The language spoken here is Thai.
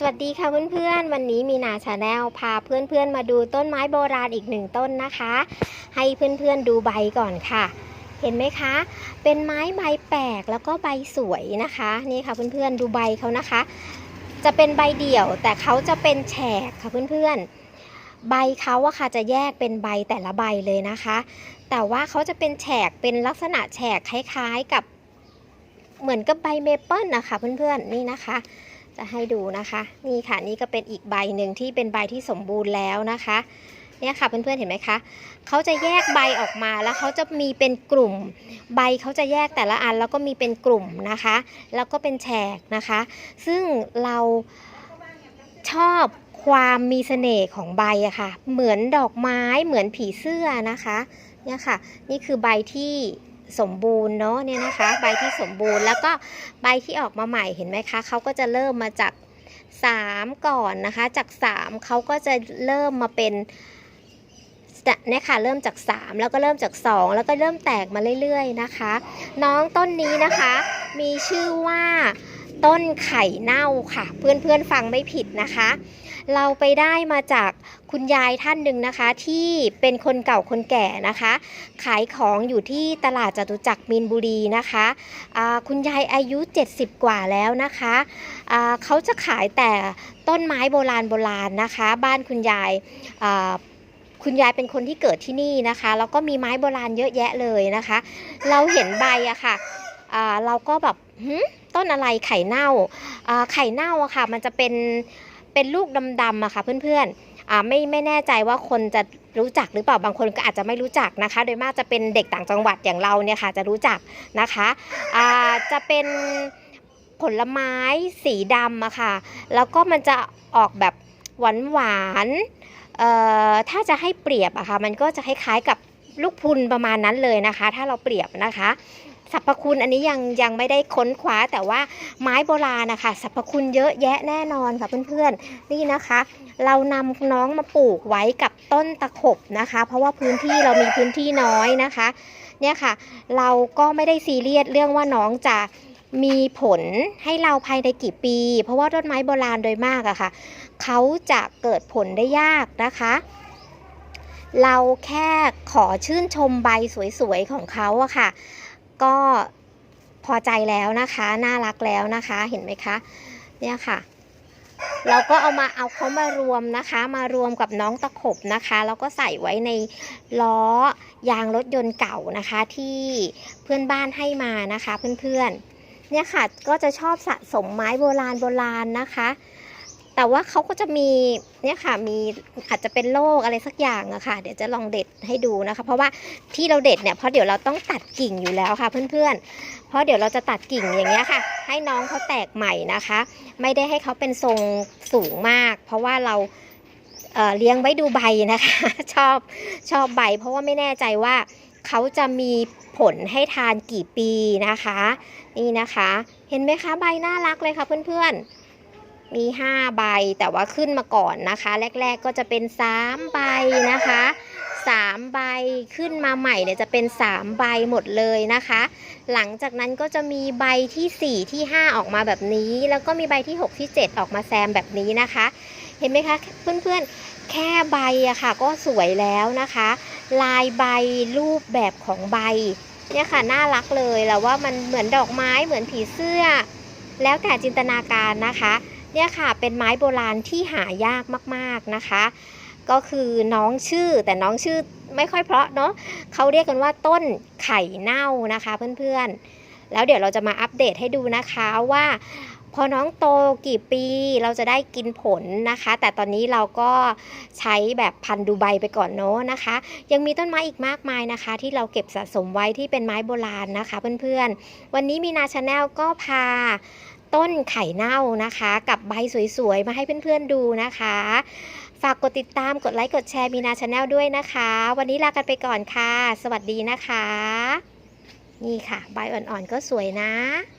สวัสดีค่ะเพื่อนๆ วันนี้มีนาชาแนลพาเพื่อนๆมาดูต้นไม้โบราณอีกหนึ่งต้นนะคะ ให้เพื่อนๆดูใบก่อนค่ะ เห็นไหมคะ เป็นไม้ใบแปลกแล้วก็ใบสวยนะคะ นี่ค่ะเพื่อนๆดูใบเขานะคะ จะเป็นใบเดี่ยวแต่เขาจะเป็นแฉกค่ะเพื่อนๆ ใบเขาอะค่ะจะแยกเป็นใบแต่ละใบเลยนะคะ แต่ว่าเขาจะเป็นแฉกเป็นลักษณะแฉกคล้ายๆกับ เหมือนกับใบเมเปิลนะคะเพื่อนๆนี่นะคะ จะให้ดูนะคะ นี่ค่ะนี่ก็เป็นอีกใบหนึ่งที่เป็นใบที่สมบูรณ์แล้วนะคะเนี่ยค่ะเพื่อนๆเห็นไหมคะเขาจะแยกใบออกมาแล้วเขาจะมีเป็นกลุ่ม ใบเขาจะแยกแต่ละอันแล้วก็มีเป็นกลุ่มนะคะ แล้วก็เป็นแฉกนะคะ ซึ่งเราชอบความมีเสน่ห์ของใบอะค่ะ เหมือนดอกไม้เหมือนผีเสื้อนะคะเนี่ยค่ะ นี่คือใบที่ สมบูรณ์เนาะเนี่ยนะคะ ใบที่สมบูรณ์แล้วก็ใบที่ออกมาใหม่เห็นไหมคะเขาก็จะเริ่มมาจาก 3 ก่อนนะคะ จาก 3เขาก็จะเริ่มมาเป็นเนี่ยค่ะเริ่มจาก 3 แล้วก็เริ่มจาก 2 แล้วก็เริ่มแตกมาเรื่อยๆนะคะ น้องต้นนี้นะคะ มีชื่อว่า ต้นไข่เน่าค่ะ เพื่อนๆฟังไม่ผิดนะคะ เราไปได้มาจากคุณยายท่านหนึ่งนะคะ ที่เป็นคนเก่าคนแก่นะคะ ขายของอยู่ที่ตลาดจตุจักรมีนบุรีนะคะอ่าคุณยายอายุ 70 กว่าแล้วนะคะอ่าเขาจะขายแต่ต้นไม้โบราณโบราณนะคะ บ้านคุณยายคุณยายเป็นคนที่เกิดที่นี่นะคะแล้วก็มีไม้โบราณเยอะแยะเลยนะคะ เราเห็นใบอะค่ะอ่า เราก็แบบต้นอะไรไข่เน่าไข่เน่าอะค่ะ มันจะเป็นเป็นลูกดำๆอะค่ะเพื่อนๆไม่ไม่แน่ใจว่าคนจะรู้จักหรือเปล่าบางคนก็อาจจะไม่รู้จักนะคะ โดยมากจะเป็นเด็กต่างจังหวัดอย่างเราเนี่ยค่ะจะรู้จักนะคะจะเป็นผลไม้สีดำอะค่ะ แล้วก็มันจะออกแบบหวานหวานๆถ้าจะให้เปรียบอะค่ะ มันก็จะคล้ายๆกับลูกพุนประมาณนั้นเลยนะคะ ถ้าเราเปรียบนะคะ สรรพคุณอันนี้ยังยังไม่ได้ค้นคว้าแต่ว่าไม้โบราณนะคะสรรพคุณเยอะแยะแน่นอนค่ะเพื่อนๆนี่นะคะ เรานำน้องมาปลูกไว้กับต้นตะขบนะคะ เพราะว่าพื้นที่เรามีพื้นที่น้อยนะคะ เนี่ยค่ะ เราก็ไม่ได้ซีเรียสเรื่องว่าน้องจะมีผลให้เราภายในกี่ปี เพราะว่าต้นไม้โบราณโดยมากอะค่ะเขาจะเกิดผลได้ยากนะคะเราแค่ขอชื่นชมใบสวยๆของเขาอะค่ะ ก็พอใจแล้วนะคะ น่ารักแล้วนะคะเห็นไหมคะ เนี่ยค่ะ เราก็เอามาเอาเขามารวมนะคะ มารวมกับน้องตะขบนะคะ แล้วก็ใส่ไว้ในล้อยางรถยนต์เก่านะคะ ที่เพื่อนบ้านให้มานะคะ เพื่อนๆเนี่ยค่ะก็จะชอบสะสมไม้โบราณโบราณนะคะ แต่ว่าเขาก็จะมีเนี่ยค่ะมีอาจจะเป็นโรคอะไรสักอย่างอะค่ะ เดี๋ยวจะลองเด็ดให้ดูนะคะ เพราะว่าที่เราเด็ดเนี่ยเพราะเดี๋ยวเราต้องตัดกิ่งอยู่แล้วค่ะเพื่อนๆ เพราะเดี๋ยวเราจะตัดกิ่งอย่างเงี้ยค่ะ ให้น้องเขาแตกใหม่นะคะ ไม่ได้ให้เขาเป็นทรงสูงมาก เพราะว่าเราเเลี้ยงไว้ดูใบนะคะ ชอบชอบใบ เพราะว่าไม่แน่ใจว่าเขาจะมีผลให้ทานกี่ปีนะคะ นี่นะคะ เห็นไหมคะใบน่ารักเลยค่ะเพื่อนๆ มี 5 ใบแต่ว่าขึ้นมาก่อนนะคะ แรก ๆก็จะเป็น 3 ใบนะคะ3ใบขึ้นมาใหม่เนี่ยจะเป็น 3 ใบหมดเลยนะคะ หลังจากนั้นก็จะมีใบทีสี่ 4 ที่ 5 ออกมาแบบนี้ แล้วก็มีใบที่ 6 ที่ 7 ออกมาแซมแบบนี้นะคะ เห็นไหมคะเพื่อนๆแค่ใบอะค่ะ ก็สวยแล้วนะคะ ลายใบรูปแบบของใบเนี่ยค่ะน่ารักเลยแล้วว่ามันเหมือนดอกไม้เหมือนผีเสื้อ แล้วแต่จินตนาการนะคะ เนี่ยค่ะเป็นไม้โบราณที่หายากมากๆนะคะ ก็คือน้องชื่อแต่น้องชื่อไม่ค่อยเพราะเนาะเขาเรียกกันว่าต้นไข่เน่านะคะเพื่อนๆ แล้วเดี๋ยวเราจะมาอัปเดตให้ดูนะคะว่าพอน้องโตกี่ปีเราจะได้กินผลนะคะ แต่ตอนนี้เราก็ใช้แบบพันธุ์ดูใบไปก่อนเนาะนะคะ ยังมีต้นไม้อีกมากมายนะคะ ที่เราเก็บสะสมไว้ที่เป็นไม้โบราณนะคะเพื่อนๆ วันนี้มีนาชาแนลก็พา ต้นไข่เน่านะคะ กับใบสวยๆ มาให้เพื่อนๆดูนะคะ ฝากกดติดตามกดไลค์กดแชร์มีนาชาแนลด้วยนะคะ วันนี้ลากันไปก่อนค่ะ สวัสดีนะคะ นี่ค่ะ ใบอ่อนๆก็สวยนะ